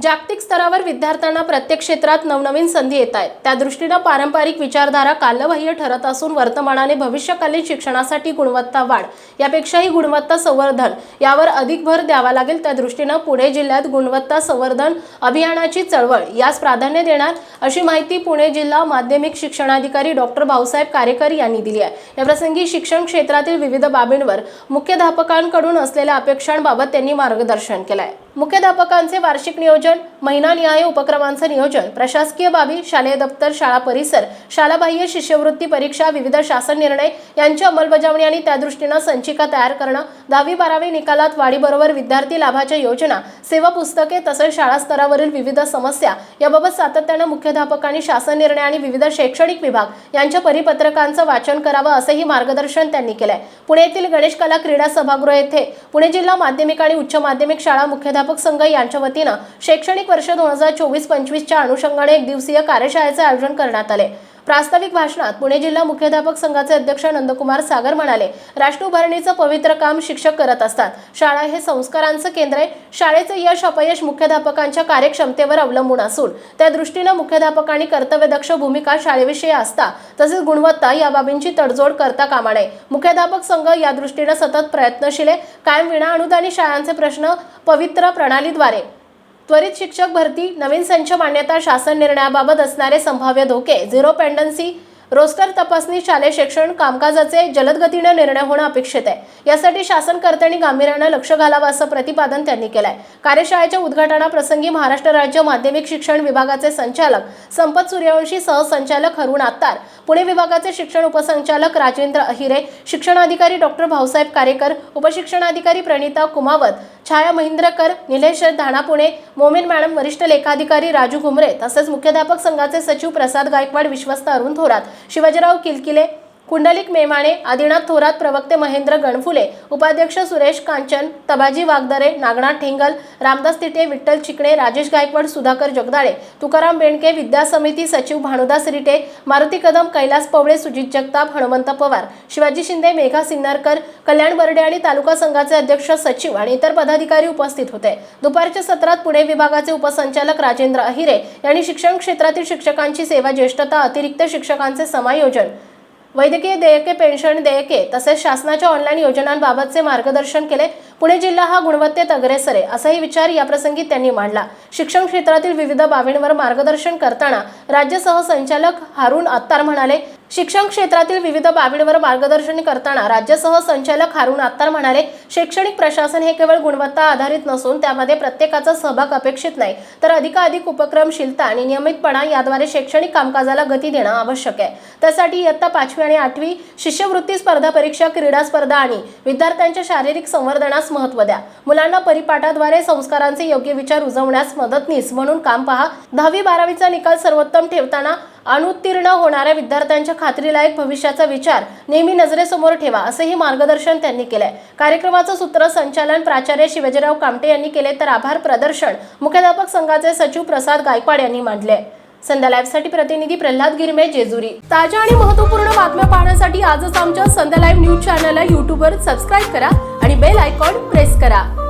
जागतिक स्तरावर विद्यार्थ्यांना प्रत्येक क्षेत्रात नवनवीन संधी येत आहेत. त्या दृष्टीनं पारंपरिक विचारधारा कालबाह्य ठरत असून वर्तमानाने भविष्यकालीन शिक्षणासाठी गुणवत्ता वाढ यापेक्षाही गुणवत्ता संवर्धन यावर अधिक भर द्यावा लागेल. त्या दृष्टीनं पुणे जिल्ह्यात गुणवत्ता संवर्धन अभियानाची चळवळ यास प्राधान्य देणार अशी माहिती पुणे जिल्हा माध्यमिक शिक्षणाधिकारी डॉक्टर भाऊसाहेब कारेकर यांनी दिली आहे. याप्रसंगी शिक्षण क्षेत्रातील विविध बाबींवर मुख्याध्यापकांकडून असलेल्या अपेक्षांबाबत त्यांनी मार्गदर्शन केलं आहे मुख्याध्यापकांचे वार्षिक नियोजन महिनानिहाय उपक्रमांचं नियोजन प्रशासकीय बाबी शालेय दप्तर शाळा परिसर शाळाबाह्य शिष्यवृत्ती परीक्षा विविध शासन निर्णय यांची अंमलबजावणी आणि त्यादृष्टीनं संचिका तयार करणं दहावी बारावी निकालात वाढीबरोबर विद्यार्थी लाभाच्या योजना सेवा पुस्तके तसेच शाळा स्तरावरील विविध समस्या याबाबत सातत्यानं मुख्याध्यापकांनी शासन निर्णय आणि विविध शैक्षणिक विभाग यांच्या परिपत्रकांचं वाचन करावं असंही मार्गदर्शन त्यांनी केलंय. पुणे येथील गणेश कला क्रीडा सभागृह येथे पुणे जिल्हा माध्यमिक आणि उच्च माध्यमिक शाळा मुख्याध्यापक संघ यांच्या वतीनं शैक्षणिक वर्ष दोन हजार चोवीस पंचवीसच्या अनुषंगाने एक दिवसीय कार्यशाळेचे आयोजन करण्यात आले. प्रास्ताविक भाषणात पुणे जिल्हा मुख्याध्यापक संघाचे अध्यक्ष नंदकुमार सागर म्हणाले राष्ट्र उभारणीचं पवित्र काम शिक्षक करत असतात. शाळा हे संस्कारांचं केंद्र आहे. शाळेचं यश अपयश मुख्याध्यापकांच्या कार्यक्षमतेवर अवलंबून असून त्या दृष्टीनं मुख्याध्यापकांनी कर्तव्यदक्ष भूमिका शाळेविषयी असता तसेच गुणवत्ता या बाबींची तडजोड करता कामा नये. मुख्याध्यापक संघ या दृष्टीनं सतत प्रयत्नशील आहे. कायम विना अनुदानी शाळांचे प्रश्न पवित्र प्रणालीद्वारे त्वरित शिक्षक भरती नवीन संच मान्यता शासन निर्णयाबाबत असणारे संभाव्य धोके झिरो पेंडन्सी रोस्टर तपासणी शालेय शिक्षण कामकाजाचे जलद गतीने निर्णय होणं अपेक्षित आहे. यासाठी शासनकर्त्यांनी गांभीर्यानं लक्ष घालावं असं प्रतिपादन त्यांनी केलंय. कार्यशाळेच्या उद्घाटनाप्रसंगी महाराष्ट्र राज्य माध्यमिक शिक्षण विभागाचे संचालक संपत सूर्यवंशी सहसंचालक हरुण आत्तार पुणे विभागाचे शिक्षण उपसंचालक राजेंद्र अहिरे शिक्षणाधिकारी डॉक्टर भाऊसाहेब कारेकर उपशिक्षणाधिकारी प्रणिता कुमावत छाया महिंद्रकर निलेश धाणा पुणे मोमेन मॅडम वरिष्ठ लेखाधिकारी राजू घुमरे तसेच मुख्याध्यापक संघाचे सचिव प्रसाद गायकवाड विश्वस्त अरुण थोरात शिवाजीराव किलकिले पुंडलिक मेमाणे आदिनाथ थोरात प्रवक्ते महेंद्र गणफुले उपाध्यक्ष सुरेश कांचन तबाजी वागदरे नागनाथ ठेंगल रामदास तिटे विठ्ठल चिकणे राजेश गायकवाड सुधाकर जगदाळे तुकाराम बेंडके विद्या समिती सचिव भानुदास रिटे मारुती कदम कैलास पवळे सुजित जगताप हनुमंत पवार शिवाजी शिंदे मेघा सिन्नरकर कल्याण बर्डे आणि तालुका संघाचे अध्यक्ष सचिव आणि इतर पदाधिकारी उपस्थित होते. दुपारच्या सत्रात पुणे विभागाचे उपसंचालक राजेंद्र अहिरे यांनी शिक्षण क्षेत्रातील शिक्षकांची सेवा ज्येष्ठता अतिरिक्त शिक्षकांचे समायोजन वैद्यकीय देयके पेन्शन देयके तसेच शासनाच्या ऑनलाईन योजनांबाबतचे मार्गदर्शन केले. पुणे जिल्हा हा गुणवत्तेत अग्रेसर आहे असाही विचार याप्रसंगी त्यांनी मांडला. शिक्षण क्षेत्रातील विविध बाबींवर मार्गदर्शन करताना राज्य सहसंचालक हारून अत्तार म्हणाले शिक्षण क्षेत्रातील विविध बाबींवर मार्गदर्शन करताना राज्य सहसंचालक हारून अत्तार म्हणाले शैक्षणिक प्रशासन हे केवळ गुणवत्ता आधारित नसून त्यामध्ये प्रत्येकाचा सहभाग अपेक्षित नाही. तर अधिकाधिक उपक्रमशीलता आणि नियमितपणा याद्वारे शैक्षणिक कामकाजाला गती देणं आवश्यक आहे. त्यासाठी इयत्ता पाचवी आणि आठवी शिष्यवृत्ती स्पर्धा परीक्षा क्रीडा स्पर्धा आणि विद्यार्थ्यांच्या शारीरिक संवर्धनास महत्त्व द्या. मुलांना परिपाठाद्वारे संस्कारांचे योग्य विचार रुजवण्यास मदतनीस म्हणून काम पहा. दहावी बारावीचा निकाल सर्वोत्तम ठेवताना अनुत्तीर्ण होणाऱ्या विद्यार्थ्यांच्या खात्रीलायक भविष्याचा विचार नेहमी नजरेसमोर ठेवा असेही मार्गदर्शन त्यांनी केलंय. सूत्र सूत्रसंचालन प्राचार्य शिवाजीराव कामटे यांनी केले तर आभार प्रदर्शन. मुख्याध्यापक संघाचे सचिव प्रसाद गायकवाड यांनी मांडले. संध्या लाईव्हसाठी प्रतिनिधी प्रल्हाद गिरमे जेजुरी. ताज्या आणि महत्त्वपूर्ण बातम्या पाहण्यासाठी आजच आमच्या संध्या लाईव्ह न्यूज चॅनलला यूट्यूबवर सबस्क्राईब करा आणि बेल आयकॉन प्रेस करा.